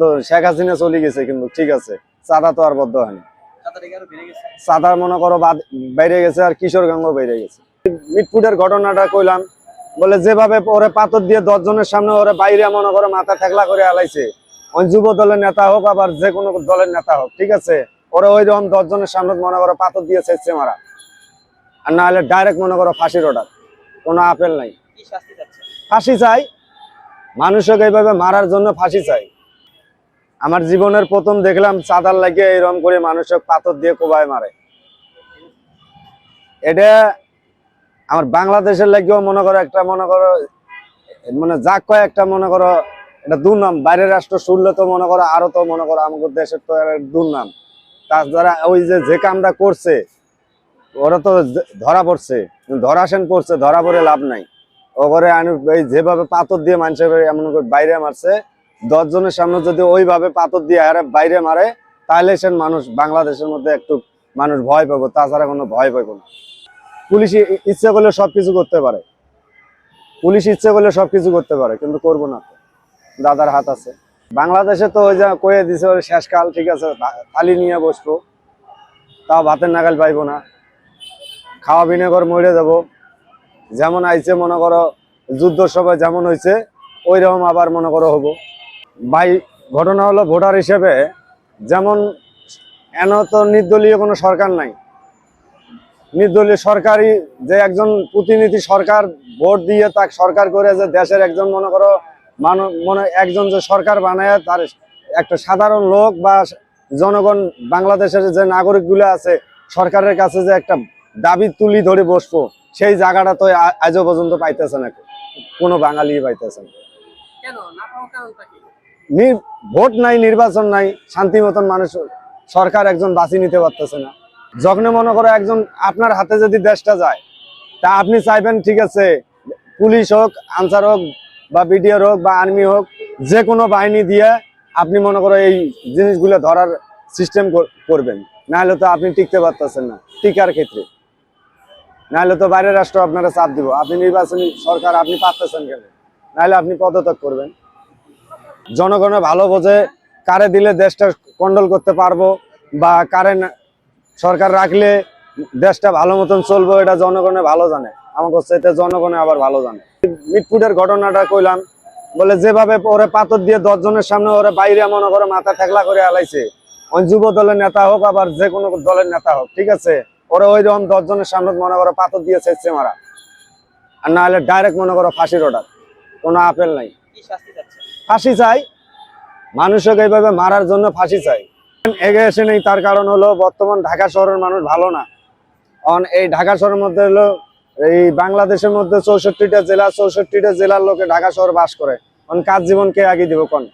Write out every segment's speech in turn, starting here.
তো শেখ হাসিনা চলে গেছে কিন্তু ঠিক আছে। চাঁদা তো আর বদ্ধ হয়নি চাঁদা মনে করো বাইরে গেছে আর কিশোরগঞ্জ বাইরে গেছে। মিটফুটের ঘটনাটা কইলাম বলে যেভাবে ওরে পাথর দিয়ে দশ জনের সামনে ওরে বাইরে মনে করো মাথা ঠেকলা করে আলাইছে যুব দলের নেতা হোক আবার যে কোনো দলের নেতা হোক ঠিক আছে? ওরা ওই রকম দশ জনের সামনে মনে করো পাথর দিয়ে ছেড়ছে মারা। আর না হলে ডাইরেক্ট মনে করো ফাঁসির অর্ডার কোনো আপেল নাই। ফাঁসি চাই। মানুষকে এইভাবে মারার জন্য ফাঁসি চাই। আমার জীবনের প্রথম দেখলাম চাঁদার লাগিয়ে এরকম করে মানুষকে পাথর দিয়ে কোবায় মারে। এটা আমার বাংলাদেশের লাগিয়েও মনে করো একটা, মনে করো মানে যাক কয় একটা মনে করো, এটা দুর্নাম। বাইরের রাষ্ট্র শুনলে তো মনে করো, আরও তো মনে করো আমাদের দেশের তো দুর্নাম। তাছাড়া ওই যে যে কামটা করছে, ওরা তো ধরা পড়ছে ধরাশান করছে ধরা পড়ে লাভ নাই। ও করে এই যেভাবে পাথর দিয়ে মানুষের এমন করে বাইরে মারছে দশ জনের সামনে যদি ওইভাবে পাথর দিয়ে আরে বাইরে মারে, তাহলে সে মানুষ বাংলাদেশের মধ্যে একটু মানুষ ভয় পাবো, তাছাড়া কোনো ভয় পাবো না। পুলিশ ইচ্ছে করলে সবকিছু করতে পারে। পুলিশ ইচ্ছে করলে সবকিছু করতে পারে, কিন্তু করব না দাদার হাত আছে। বাংলাদেশে তো ওই যা কয়ে দিছে শেষকাল, ঠিক আছে থালি নিয়ে বসবো। তাও ভাতের নাগাল পাইবো না। খাওয়া বিনে করে মরে যাব। যেমন আইছে, মনে করো, যুদ্ধ সভায় যেমন হয়েছে ওই রকম আবার মনে করো হব। ভাই, ঘটনা হলো ভোটার হিসেবে যেমন এন তো নির্দলীয় কোনো সরকার নাই। নির্দলীয় সরকারি যে একজন প্রতিনিধি সরকার ভোট দিয়ে তাকে সরকার করে যে দেশের একজন মনে করো মানব মনে একজন যে সরকার বানায় তার একটা সাধারণ লোক বা জনগণ বাংলাদেশের যে নাগরিকগুলো আছে সরকারের কাছে যে একটা দাবি তুলি ধরে বসবো, সেই জায়গাটা তো আজও পর্যন্ত পাইতেছে না কোনো বাঙালি পাইতেছে না। কেন? না ভোট নাই, নির্বাচন নাই শান্তি মতন মানুষ, সরকার একজন বাঁচি নিতে পারতেছে না। যখন মনে করো একজন আপনার হাতে যদি দেশটা যায়, তা আপনি চাইবেন ঠিক আছে, পুলিশ হোক, আনসার হোক, বা বিডিআর হোক, বা আর্মি হোক, যে কোনো বাহিনী দিয়ে আপনি মনে করো এই জিনিসগুলো ধরার সিস্টেম করবেন। নাহলে তো আপনি টিকতে পারতেছেন না, টিকার ক্ষেত্রে। নাহলে তো বাইরের রাষ্ট্র আপনারা চাপ দিব। আপনি নির্বাচনী সরকার, আপনি পারতেছেন কেন? নাহলে আপনি পদত্যাগ করবেন। জনগণে ভালো বোঝে, কারে দিলে দেশটা কন্ট্রোল করতে পারব বা কারে সরকার রাখলে দেশটা ভালো মতন চলবো, এটা জনগণে ভালো জানে। আমাকে এটা জনগণে আবার ভালো জানে। মিটফুটের ঘটনাটা কইলাম, বলে যেভাবে ওরে পাথর দিয়ে দশ জনের সামনে ওরে বাইরে মনে করে মাথা ঠেকলা করে আলাইছে। যুব দলের নেতা হোক আবার যে কোনো দলের নেতা হোক, ঠিক আছে? ওরা ওই রকম দশ জনের সামনে মনে করো পাথর দিয়ে ছেড়ছে মারা। আর না হলে ডাইরেক্ট মনে করো ফাঁসির অর্ডার কোনো আপেল নাই। ফাঁসি চাই। মানুষকে এইভাবে মারার জন্য ফাঁসি চাই। এগে এসে নেই, তার কারণ হলো বর্তমান ঢাকা শহরের মানুষ ভালো না। কারণ এই ঢাকা শহরের মধ্যে হলো, এই বাংলাদেশের মধ্যে চৌষট্টিটা জেলা, চৌষট্টিটা জেলার লোকে ঢাকা শহর বাস করে। কারণ কাজ জীবন কে আগে দিব কোন?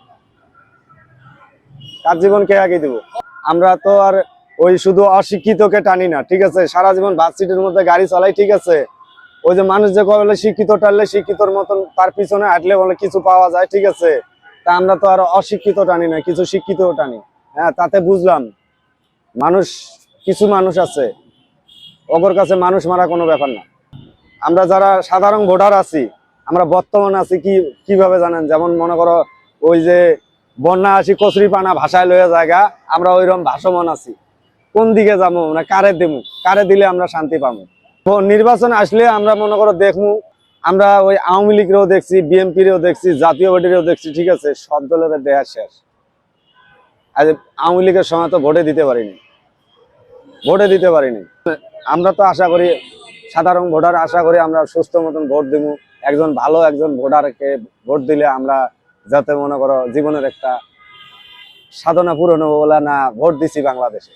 কাজ জীবন কে আগে দিব? আমরা তো আর ওই শুধু অশিক্ষিতকে টানি না, ঠিক আছে? সারা জীবন বাস সিটের মধ্যে গাড়ি চালাই, ঠিক আছে? ওই যে মানুষ যে বলে শিক্ষিত টানলে শিক্ষিতর মতন তার পিছনে হাঁটলে বলে কিছু পাওয়া যায়, ঠিক আছে? তা আমরা তো আর অশিক্ষিত টানি না, কিছু শিক্ষিত টানি। হ্যাঁ তাতে বুঝলাম, মানুষ, কিছু মানুষ আছে ওগর কাছে মানুষ মারা কোনো ব্যাপার না। আমরা যারা সাধারণ ভোটার আছি, আমরা বর্তমান আছি কি, কীভাবে জানেন? যেমন মনে করো, ওই যে বন্যা আসি কচুরি পানা ভাষায় লইয়া জায়গা, আমরা ওইরকম ভাসমান আছি। কোন দিকে যাব? না কারে দেবো? কারে দিলে আমরা শান্তি পাবো? নির্বাচন আসলে আমরা মনে করো দেখমু, আমরা ওই আওয়ামী লীগেরও দেখছি, বিএনপিরও দেখছি, জাতীয় পার্টিরও দেখছি, ঠিক আছে? সব দলের দেয়া শেষ। আজ আওয়ামী লীগের সময় তো ভোটে দিতে পারিনি। ভোটে দিতে পারিনি। আমরা তো আশা করি, সাধারণ ভোটার আশা করি আমরা সুস্থ মতন ভোট দিব একজন ভালো একজন ভোটারকে ভোট দিলে আমরা যাতে মনে করো জীবনের একটা সাধনা পূরণ হব বলে না ভোট দিছি বাংলাদেশে।